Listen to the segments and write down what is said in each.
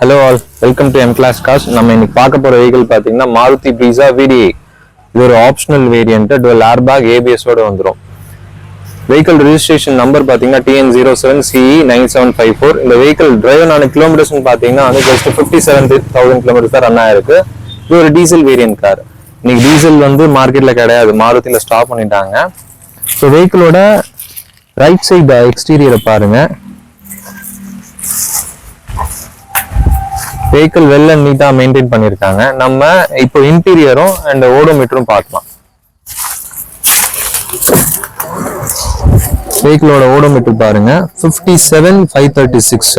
Hello all welcome to M class cos நம்ம இன்னைக்கு பார்க்க போற வெஹிக்கிள் பார்த்தீங்கன்னா மாருதி பிரீசா விடிஏ இது ஒரு ஆப்ஷனல் வேரியன்ட் டுவெல் ஏர்பேக் ஏபிஎஸோட வந்துடும் வெஹிக்கிள் ரிஜிஸ்ட்ரேஷன் நம்பர் பார்த்தீங்கன்னா TN zero seven CE nine seven five four இந்த வெஹிக்கிள் டிரைவ் ஆன கிலோமீட்டர்ஸ் பார்த்தீங்கன்னா வந்து just fifty seven thousand kilometre தான் ரன் ஆயிருக்கு. இது ஒரு டீசல் வேரியன்ட் கார் இன்னைக்கு டீசல் வந்து மார்க்கெட்ல கிடையாது. மாருதியில ஸ்டாப் பண்ணிட்டாங்க. ஸோ வெஹிக்கிளோட ரைட் சைடு எக்ஸ்டீரியரை பாருங்க. வெஹிக்கிள் வெல் அண்ட் நீட்டா மெயின்டைன் பண்ணியிருக்காங்க நம்ம இப்போ இன்டீரியரும் அண்ட் ஓடோமீட்டரும் பார்க்கலாம். வெஹிக்கிளோட ஓடோமீட்டர் பாருங்க. Fifty seven five thirty six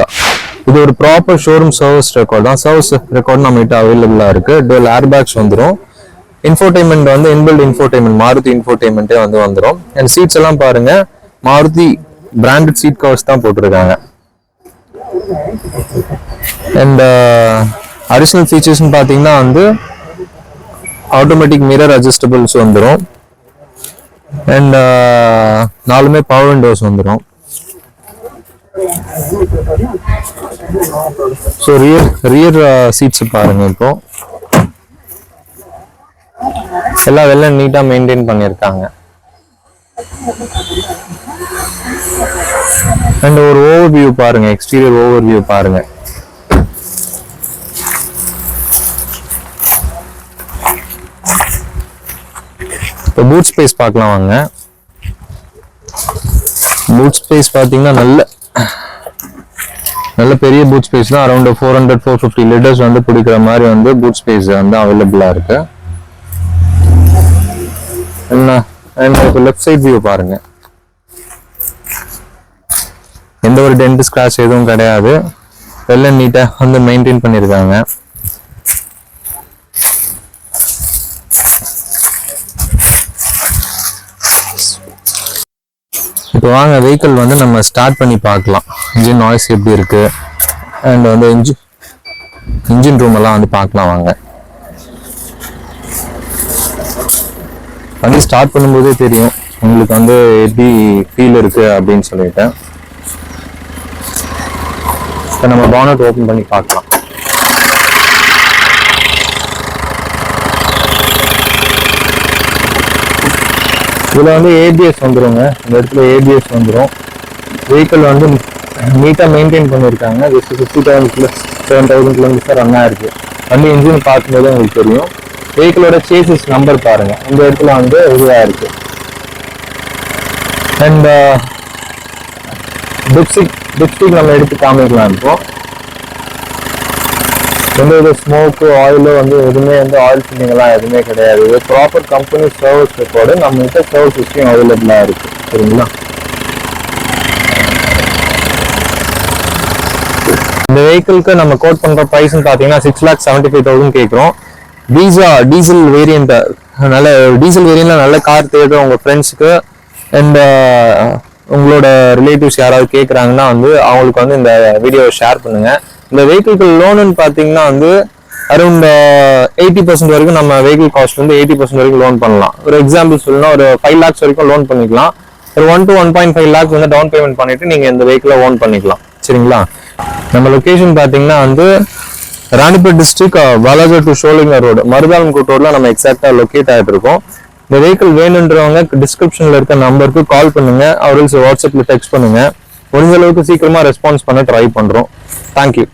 இது ஒரு ப்ராப்பர் ஷோரூம் சர்வீஸ் ரெக்கார்ட் தான். சர்வீஸ் ரெக்கார்ட் நம்ம கிட்ட அவைலபிளா இருக்கு. டுவெல் ஏர் பேக்ஸ் வந்துடும் இன்ஃபோர்டைன்மெண்ட் வந்து இன்பில்ட் இன்ஃபோர்டைன்மெண்ட் மாருதி இன்ஃபோர்டைன்மெண்ட்டே வந்து வந்துடும் அண்ட் சீட்ஸ் எல்லாம் பாருங்க. மாருதி பிராண்டட் சீட் கவர்ஸ் தான் போட்டிருக்காங்க. அண்ட் அடிஷ்னல் ஃபீச்சர்ஸ்னு பார்த்தீங்கன்னா வந்து ஆட்டோமேட்டிக் மிரர் அட்ஜஸ்டபிள்ஸ் வந்துடும் அண்ட் நாலுமே பவர் விண்டோஸ் வந்துடும் ஸோ ரியர் ரியர் சீட்ஸ் பாருங்க இப்போ. எல்லாம் வெள்ளம் நீட்டாக மெயின்டைன் பண்ணியிருக்காங்க. அண்ட் ஒரு ஓவர் வியூ பாருங்க எக்ஸ்டீரியர் ஓவர் வியூ பாருங்க. இப்போ பூட் ஸ்பேஸ் பார்க்கலாம் வாங்க. பூட் ஸ்பேஸ் பார்த்தீங்கன்னா நல்ல நல்ல பெரிய பூட் ஸ்பேஸ் தான். Around four hundred four fifty litres வந்து பிடிக்கிற மாதிரி வந்து பூட் ஸ்பேஸ் வந்து அவைலபிளாக இருக்கு. என்ன? அண்ட் இப்போ லெஃப்ட் சைட் வியூ பாருங்க. எந்த ஒரு டென்ட் ஸ்கிராச் எதுவும் கிடையாது. வெள்ள நீட்டாக வந்து மெயின்டைன் பண்ணியிருக்காங்க. இப்போ வாங்க வெஹிக்கிள் வந்து நம்ம ஸ்டார்ட் பண்ணி பார்க்கலாம். இன்ஜின் நாய்ஸ் எப்படி இருக்கு? அண்ட் வந்து இன்ஜின் இன்ஜின் ரூம் எல்லாம் வந்து பார்க்கலாம் வாங்க. வண்டி ஸ்டார்ட் பண்ணும்போதே தெரியும். உங்களுக்கு வந்து எப்படி ஃபீல் இருக்கு அப்படின்னு சொல்லிட்டு. இப்போ நம்ம பானட் ஓப்பன் பண்ணி பார்க்கலாம். இதில் வந்து ஏபிஎஸ் வந்துருங்க. இந்த இடத்துல ஏபிஎஸ் வந்துடும் வெஹிக்கிள் வந்து நீட்டாக மெயின்டைன் பண்ணியிருக்காங்க just fifty thousand kilo seven thousand kilometre run ஆயிருக்கு. வண்டி இன்ஜின் பார்க்கும்போது உங்களுக்கு தெரியும். வெஹிக்கிளோட சேசிஸ் நம்பர் பாருங்க. இந்த இடத்துல வந்து இதுவாக இருக்கு. அண்ட் டிப்ஸ்டிக் டிப்ஸ்டிக் நம்ம எடுத்து காமிக்கலாம் இப்போ. எந்த வித ஸ்மோக்கு ஆயிலோ வந்து எதுவுமே வந்து ஆயில் ஃபில்லிங்லாம் எதுவுமே கிடையாது. இது ப்ராப்பர் கம்பெனி சர்வீஸ் ரெக்கார்டு நம்ம கிட்ட சர்வீஸ் ஹிஸ்ட்ரியும் அவைலபிளாக இருக்கு. சரிங்களா? இந்த வெஹிக்கிளுக்கு நம்ம கோட் பண்ணுற ப்ரைஸ்னு பார்த்தீங்கன்னா six lakh seventy five thousand கேட்குறோம். டீசா டீசல் வேரியண்ட்டு நல்ல டீசல் வேரியண்ட்டில் நல்ல கார் தேடுற உங்கள் ஃப்ரெண்ட்ஸுக்கு அண்ட் uh, உங்களோட ரிலேட்டிவ்ஸ் யாராவது கேட்குறாங்கன்னா வந்து அவங்களுக்கு வந்து இந்த வீடியோவை ஷேர் பண்ணுங்கள் இந்த வெஹிக்கிள்க்கு லோனுன்னு பார்த்தீங்கன்னா வந்து அரௌண்ட் எயிட்டி பர்சன்ட் வரைக்கும் நம்ம வெஹிக்கிள் காஸ்ட் வந்து எயிட்டி பர்சன்ட் வரைக்கும் லோன் பண்ணலாம். ஒரு எக்ஸாம்பிள் சொல்லணும்னா ஒரு ஃபைவ் லேக்ஸ் வரைக்கும் லோன் பண்ணிக்கலாம். ஒரு one to one point five lakhs வந்து டவுன் பேமெண்ட் பண்ணிட்டு நீங்கள் இந்த வெஹிக்கிளை ஓன் பண்ணிக்கலாம். சரிங்களா? நம்ம லொக்கேஷன் பார்த்தீங்கன்னா வந்து Ranipet district Walajah to Sholinghur road Maruthalam ரோட்ல நம்ம எக்ஸாக்டா லொக்கேட் ஆகிட்டு இருக்கோம் இந்த வெஹிக்கிள் வேணுன்றவங்க டிஸ்கிரிப்ஷன்ல இருக்க நம்பருக்கு கால் பண்ணுங்க. அவர்களுக்கு வாட்ஸ்அப்ல டெக்ஸ்ட் பண்ணுங்க. முடிஞ்ச அளவுக்கு சீக்கிரமா ரெஸ்பான்ஸ் பண்ண ட்ரை பண்றோம். தேங்க்யூ